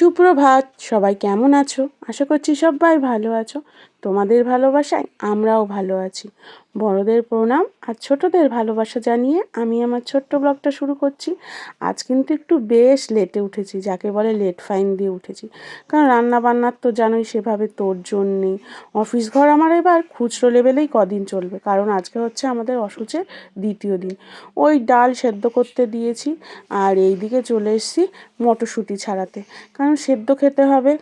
সুপ্রভাত সবাই কেমন আছো? আশা করছি সবাই ভালো আছো। তোমাদের ভালোবাসায় আমরাও ভালো আছি। বড়দের প্রণাম আর ছোটদের ভালোবাসা জানিয়ে আমি আমার ছোট্ট ব্লগটা শুরু করছি। আজ কিন্তু একটু বেশ লেটে উঠেছি, যাকে বলে লেট ফাইন দিয়ে উঠেছি। কারণ রান্না বান্নার তো জানোই সেভাবে তোর নেই। অফিস ঘর আমার এবার খুচরো লেভেলেই কদিন চলবে, কারণ আজকে হচ্ছে আমাদের অসুচের দ্বিতীয় দিন। ওই ডাল সেদ্ধ করতে দিয়েছি আর এই দিকে চলে এসেছি মটরশুঁটি ছাড়াতে। কারণ সেদ্ধ খেতে হবে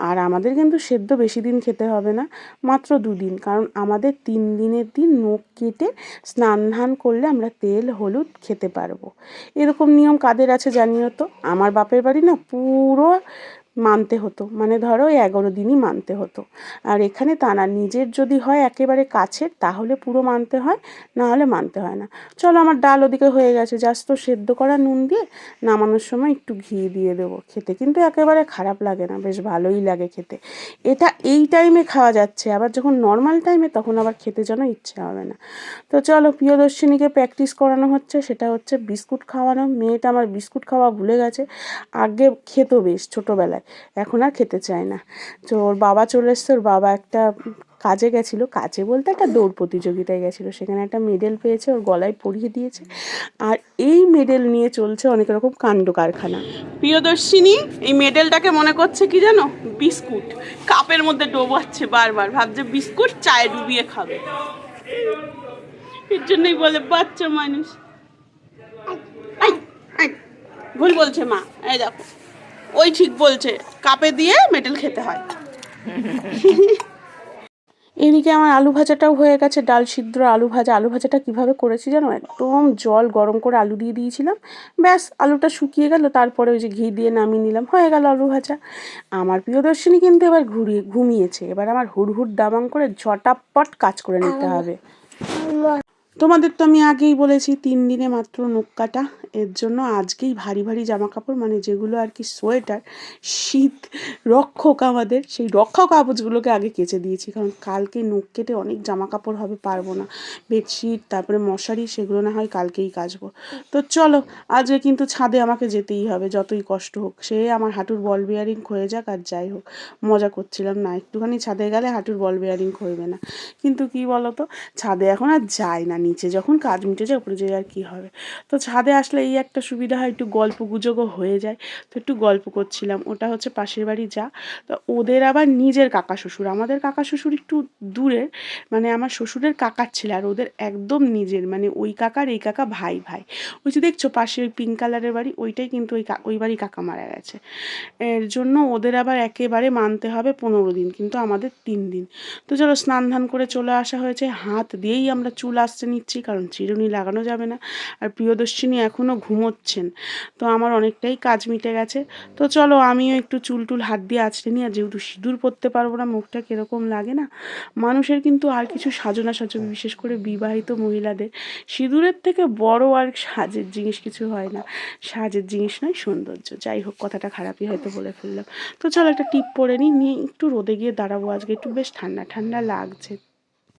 আর আমাদের কিন্তু সেদ্ধ বেশি দিন খেতে হবে না, মাত্র দুদিন। কারণ আমাদের তিন দিনের দিন নখ কেটে স্নান ধান করলে আমরা তেল, হলুদ খেতে পারব। এরকম নিয়ম কাদের আছে জানিও তো? আমার বাপের বাড়ি না পুরো মানতে হতো। মানে ধরো ওই এগারো দিনই মানতে হতো। আর এখানে তা না নিজের যদি হয় একেবারে কাছের, তাহলে পুরো মানতে হয়, না হলে মানতে হয় না। চলো আমার ডাল ওদিকে হয়ে গেছে, জাস্ট তো সেদ্ধ করা নুন দিয়ে নামানোর সময় একটু ঘি দিয়ে দেবো খেতে। কিন্তু একেবারে খারাপ লাগে না, বেশ ভালোই লাগে খেতে। এটা এই টাইমে খাওয়া যাচ্ছে, আবার যখন নর্মাল টাইমে তখন আবার খেতে যেন ইচ্ছে হবে না। তো চলো প্রিয়দর্শিনীকে প্র্যাকটিস করানো হচ্ছে, সেটা হচ্ছে বিস্কুট খাওয়ানো। মেয়েটা আমার বিস্কুট খাওয়া ভুলে গেছে, আগে খেতো বেশ ছোটোবেলায়। এখন আর খেতে চায় না। তো ওর বাবা চলে এসছে, ওর বাবা একটা কাজে গেছিল। কাজে বলতে একটা দৌড় প্রতিযোগিতায় গেছিল। সেখানে একটা মেডেল পেয়েছে, ওর গলায় পরিয়ে দিয়েছে। আর এই মেডেল নিয়ে চলছে অনেক রকম কাণ্ড কারখানা। প্রিয়দর্শিনী, এই মেডেলটাকে মনে করছে কি জানো? বিস্কুট। কাপের মধ্যে ডোবাচ্ছে বারবার। ভাবছে বিস্কুট চায়ে ডুবিয়ে খাবে। এর জন্যই বলে বাচ্চা মানুষ। ভুল বলছে মা। এই দেখো। ওই ঠিক বলছে কাপে দিয়ে মেডেল খেতে হয়। এদিকে আমার আলু ভাজাটাও হয়ে গেছে ডাল সিদ্ধ আলু ভাজা। আলু ভাজাটা কীভাবে করেছি জানো? একদম জল গরম করে আলু দিয়ে দিয়েছিলাম। ব্যাস আলুটা শুকিয়ে গেল তারপরে ওই যে ঘি দিয়ে নামিয়ে নিলাম হয়ে গেল আলু ভাজা। আমার প্রিয়দর্শিনী কিন্তু এবার ঘুরিয়ে ঘুমিয়েছে। এবার আমার হুড়হুড় দাবাং করে ঝটাপট কাজ করে নিতে হবে। তোমাদের তো আমি আগেই বলেছি, তিন দিনে মাত্র নখ কাটা। এর জন্য আজকেই ভারী ভারী জামা কাপড় মানে যেগুলো আর কি সোয়েটার, শীত, রক্ষক আমাদের, সেই রক্ষক কাপড়গুলোকে আগে কেচে দিয়েছি, কারণ কালকে নখ কেটে অনেক জামা কাপড় হবে, পারব না। বেডশিট, তারপরে মশারি, সেগুলো না হয় কালকেই কাচবো। তো চলো, আজকে কিন্তু ছাদে আমাকে যেতেই হবে, যতই কষ্ট হোক। সে আমার হাঁটুর বল বিয়ারিং ক্ষয়ে যাক আর যাই হোক। মজা করছিলাম না, একটুখানি ছাদে গেলে হাঁটুর বল বিয়ারিং ক্ষয়বে না। কিন্তু কি বলতো, ছাদে এখন আর যায় না নিচে, যখন কাজ মিটে যায় উপরে যেয়ে আর কী হবে? তো ছাদে আসলে এই একটা সুবিধা হয়, একটু গল্প গুজবও হয়ে যায়। তো একটু গল্প করছিলাম, ওটা হচ্ছে পাশের বাড়ি যা। তো ওদের আবার নিজের কাকা শ্বশুর, আমাদের কাকা শ্বশুর একটু দূরের মানে আমার শ্বশুরের কাকার ছিল আর ওদের একদম নিজের মানে ওই কাকার, এই কাকা ভাই ভাই। ওই যে দেখছ পাশে ওই পিঙ্ক কালারের বাড়ি, ওইটাই কিন্তু ওই ওই বাড়ি কাকা মারা গেছে। এর জন্য ওদের আবার একেবারে মানতে হবে পনেরো দিন, কিন্তু আমাদের তিন দিন। তো চলো স্নান ধান করে চলে আসা হয়েছে, হাত দিয়েই আমরা চুল আসতে নিচ্ছি, কারণ চিরুনি লাগানো যাবে না। আর প্রিয়দর্শিনী এখনও ঘুমোচ্ছেন। তো আমার অনেকটাই কাজ মিটে গেছে। তো চলো আমিও একটু চুল টুল হাত দিয়ে আছড়ে নিই। আর যেহেতু সিঁদুর পরতে পারব না, মুখটা কীরকম লাগে না, মানুষের কিন্তু আর কিছু সাজনা সাজবে বিশেষ করে বিবাহিত মহিলাদের। সিঁদুরের থেকে বড় আর সাজের জিনিস কিছু হয় না। সাজের জিনিস নয়, সৌন্দর্য। যাই হোক, কথাটা খারাপই হয়তো বলে ফেললাম। তো চলো একটা টিপ পরে নিই। নিয়ে একটু রোদে গিয়ে দাঁড়াবো আজকে। একটু বেশ ঠান্ডা ঠান্ডা লাগছে।